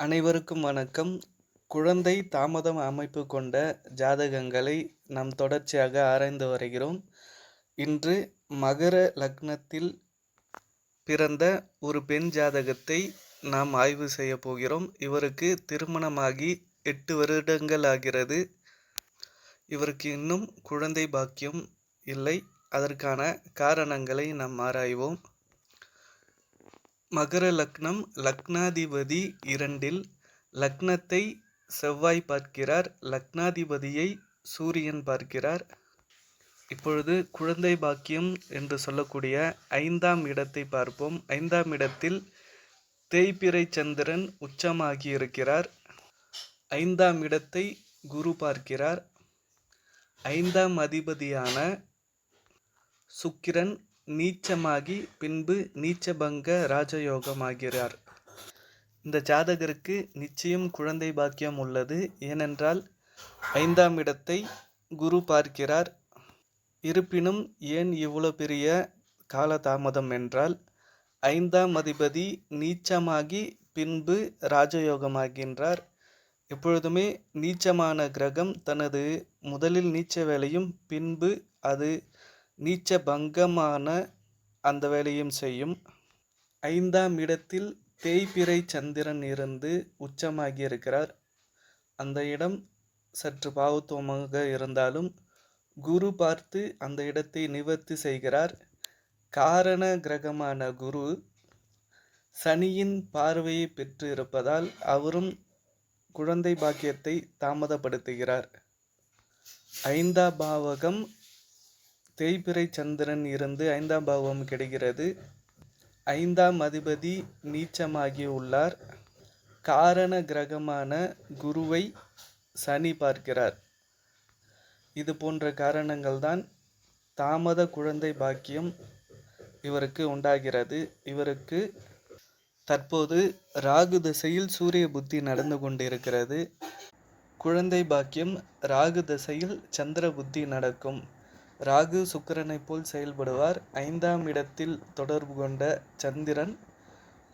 அனைவருக்கும் வணக்கம். குழந்தை தாமதம் அமைப்பு கொண்ட ஜாதகங்களை நாம் தொடர்ச்சியாக ஆராய்ந்து வருகிறோம். இன்று மகர லக்னத்தில் பிறந்த ஒரு பெண் ஜாதகத்தை நாம் ஆய்வு செய்ய போகிறோம். இவருக்கு திருமணமாகி எட்டு வருடங்கள் ஆகிறது. இவருக்கு இன்னும் குழந்தை பாக்கியம் இல்லை. அதற்கான காரணங்களை நாம் ஆராய்வோம். மகர லக்னம் லக்னாதிபதி இரண்டில் லக்னத்தை செவ்வாய் பார்க்கிறார். லக்னாதிபதியை சூரியன் பார்க்கிறார். இப்பொழுது குழந்தை பாக்கியம் என்று சொல்லக்கூடிய ஐந்தாம் இடத்தை பார்ப்போம். ஐந்தாம் இடத்தில் தேய்பிறை சந்திரன் உச்சமாகி இருக்கிறார் ஐந்தாம் இடத்தை குரு பார்க்கிறார். ஐந்தாம் அதிபதியான சுக்கிரன் நீச்சமாகி பின்பு நீச்சபங்க ராஜயோகமாகிறார். இந்த ஜாதகருக்கு நிச்சயம் குழந்தை பாக்கியம் உள்ளது. ஏனென்றால் ஐந்தாம் இடத்தை குரு பார்க்கிறார். இருப்பினும் ஏன் இவ்வளோ பெரிய காலதாமதம் என்றால் ஐந்தாம் அதிபதி நீச்சமாகி பின்பு ராஜயோகமாகின்றார். எப்பொழுதுமே நீச்சமான கிரகம் தனது முதலில் நீச்ச வேலையும் பின்பு அது நீச்ச பங்கமான அந்த வேலையும் செய்யும். ஐந்தாம் இடத்தில் தேய்பிறை சந்திரன் இருந்து உச்சமாகி இருக்கிறார். அந்த இடம் சற்று பாவத்துவமாக இருந்தாலும் குரு பார்த்து அந்த இடத்தை நிவர்த்தி செய்கிறார். காரண கிரகமான குரு சனியின் பார்வையை பெற்று இருப்பதால் அவரும் குழந்தை பாக்கியத்தை தாமதப்படுத்துகிறார். ஐந்தா பாவகம் தேய்பிறை சந்திரன் இருந்து ஐந்தாம் பாவம் கிடைக்கிறது. ஐந்தாம் அதிபதி நீச்சமாகி உள்ளார். காரண கிரகமான குருவை சனி பார்க்கிறார். இது போன்ற காரணங்கள்தான் தாமத குழந்தை பாக்கியம் இவருக்கு உண்டாகிறது. இவருக்கு தற்போது ராகு திசையில் சூரிய புத்தி நடந்து கொண்டிருக்கிறது. குழந்தை பாக்கியம் ராகு திசையில் சந்திர புத்தி நடக்கும். ராகு சுக்கிரனைப் போல் செயல்படுவார். ஐந்தாம் இடத்தில் தொடர்பு கொண்ட சந்திரன்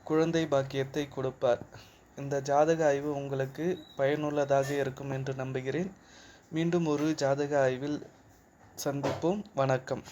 குழந்தை பாக்கியத்தை கொடுப்பார். இந்த ஜாதக ஆய்வு உங்களுக்கு பயனுள்ளதாக இருக்கும் என்று நம்புகிறேன். மீண்டும் ஒரு ஜாதக ஆய்வில் சந்திப்போம். வணக்கம்.